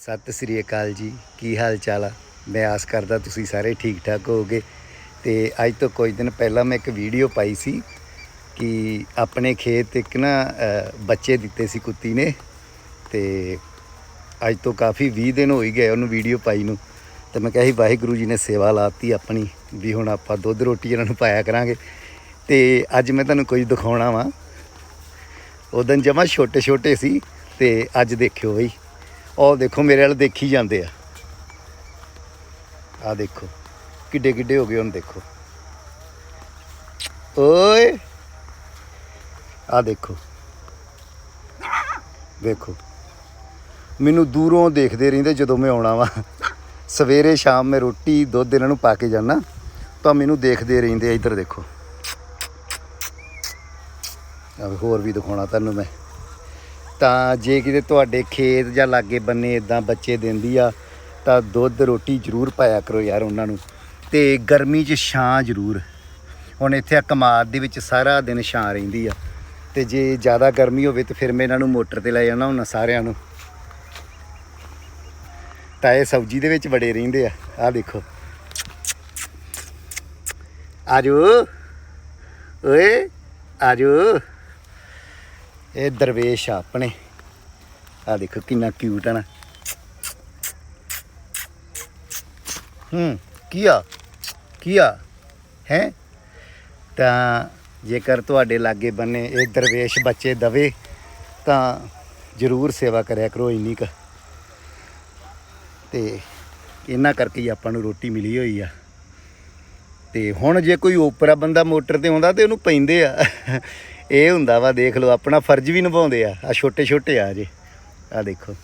ਸਤਿ ਸ੍ਰੀ ਅਕਾਲ ਜੀ। ਕੀ ਹਾਲ ਚਾਲ ਆ? ਮੈਂ ਆਸ ਕਰਦਾ ਤੁਸੀਂ ਸਾਰੇ ਠੀਕ ਠਾਕ ਹੋਵੋਗੇ। ਤੇ ਅੱਜ ਤੋਂ ਕੁਝ ਦਿਨ ਪਹਿਲਾਂ ਮੈਂ ਇੱਕ ਵੀਡੀਓ ਪਾਈ ਸੀ ਕਿ ਆਪਣੇ ਖੇਤ ਇੱਕ ਨਾ ਬੱਚੇ ਦਿੱਤੇ ਸੀ ਕੁੱਤੀ ਨੇ। ਤੇ ਅੱਜ ਤੋਂ ਕਾਫੀ 20 ਦਿਨ ਹੋ ਹੀ ਗਏ ਉਹਨੂੰ ਵੀਡੀਓ ਪਾਈ ਨੂੰ। ਤੇ ਮੈਂ ਕਿਹਾ ਸੀ, ਵਾਹਿਗੁਰੂ ਜੀ ਨੇ ਸੇਵਾ ਲਾਤੀ ਆਪਣੀ ਵੀ ਹੁਣ ਆਪਾਂ ਦੁੱਧ ਰੋਟੀ ਇਹਨਾਂ ਨੂੰ ਪਾਇਆ ਕਰਾਂਗੇ। ਤੇ ਅੱਜ ਮੈਂ ਤੁਹਾਨੂੰ ਕੁਝ ਦਿਖਾਉਣਾ ਵਾ। ਉਦੋਂ ਜਮਾ ਛੋਟੇ ਛੋਟੇ ਸੀ ਤੇ ਅੱਜ ਦੇਖਿਓ ਬਈ। ਉਹ ਦੇਖੋ, ਮੇਰੇ ਵੱਲ ਦੇਖੀ ਜਾਂਦੇ ਆ। ਆ ਦੇਖੋ, ਕਿੱਡੇ ਕਿੱਡੇ ਹੋ ਗਏ ਹੁਣ ਦੇਖੋ। ਓਏ ਆ ਦੇਖੋ। ਦੇਖੋ, ਮੈਨੂੰ ਦੂਰੋਂ ਦੇਖਦੇ ਰਹਿੰਦੇ ਜਦੋਂ ਮੈਂ ਆਉਣਾ ਵਾ। ਸਵੇਰੇ ਸ਼ਾਮ ਮੈਂ ਰੋਟੀ, ਦੁੱਧ ਇਹਨਾਂ ਨੂੰ ਪਾ ਕੇ ਜਾਣਾ ਤਾਂ ਮੈਨੂੰ ਦੇਖਦੇ ਰਹਿੰਦੇ ਆ ਇੱਧਰ ਦੇਖੋ। ਆ ਹੋਰ ਵੀ ਦਿਖਾਉਣਾ ਤੁਹਾਨੂੰ ਮੈਂ। ਤਾਂ ਜੇ ਕਿਤੇ ਤੁਹਾਡੇ ਖੇਤ ਜਾਂ ਲਾਗੇ ਬੰਨੇ ਇਦਾਂ ਬੱਚੇ ਦਿੰਦੀ ਆ, ਤਾਂ ਦੁੱਧ ਰੋਟੀ ਜ਼ਰੂਰ ਪਾਇਆ ਕਰੋ ਯਾਰ ਉਹਨਾਂ ਨੂੰ। ਤੇ ਗਰਮੀ 'ਚ ਛਾਂ ਜ਼ਰੂਰ। ਹੁਣ ਇੱਥੇ ਆ ਕਮਾਦ ਦੇ ਵਿੱਚ ਸਾਰਾ ਦਿਨ ਛਾਂ ਰਹਿੰਦੀ ਆ। ਤੇ ਜੇ ਜ਼ਿਆਦਾ ਗਰਮੀ ਹੋਵੇ ਤੇ ਫਿਰ ਮੈਂ ਇਹਨਾਂ ਨੂੰ ਮੋਟਰ ਤੇ ਲੈ ਜਾਣਾ ਹੁੰਦਾ ਸਾਰਿਆਂ ਨੂੰ। ਤਾਂ ਇਹ ਸਬਜ਼ੀ ਦੇ ਵਿੱਚ ਬੜੇ ਰਹਿੰਦੇ ਆ। ਆਹ ਦੇਖੋ। ਆਜੋ। ਓਏ, ਆਜੋ। ਇਹ ਦਰਵੇਸ਼ ਆ ਆਪਣੇ। ਆ ਦੇਖੋ ਕਿੰਨਾ ਕਿਊਟ ਹੈ ਨਾ। ਹੂੰ, ਕੀ ਆ? ਕੀ ਆ? ਹੈ? ਤਾਂ ਜੇਕਰ ਤੁਹਾਡੇ ਲਾਗੇ ਬੰਨੇ ਇਹ ਦਰਵੇਸ਼ ਬੱਚੇ ਦਵੇ, ਤਾਂ ਜ਼ਰੂਰ ਸੇਵਾ ਕਰਿਆ ਕਰੋ ਇੰਨੀ ਕ। ਤੇ ਇਹਨਾਂ ਕਰਕੇ ਹੀ ਆਪਾਂ ਨੂੰ ਰੋਟੀ ਮਿਲੀ ਹੋਈ ਆ। ਤੇ ਹੁਣ ਜੇ ਕੋਈ ਓਪਰਾ ਬੰਦਾ ਮੋਟਰ ਤੇ ਆਉਂਦਾ ਤੇ ਉਹਨੂੰ ਪੈਂਦੇ ਆ। ਇਹ ਹੁੰਦਾ ਵਾ, ਦੇਖ ਲਓ, ਆਪਣਾ ਫਰਜ਼ ਵੀ ਨਿਭਾਉਂਦੇ ਆ। ਆ ਛੋਟੇ ਛੋਟੇ ਆ ਜੇ। ਆ ਦੇਖੋ।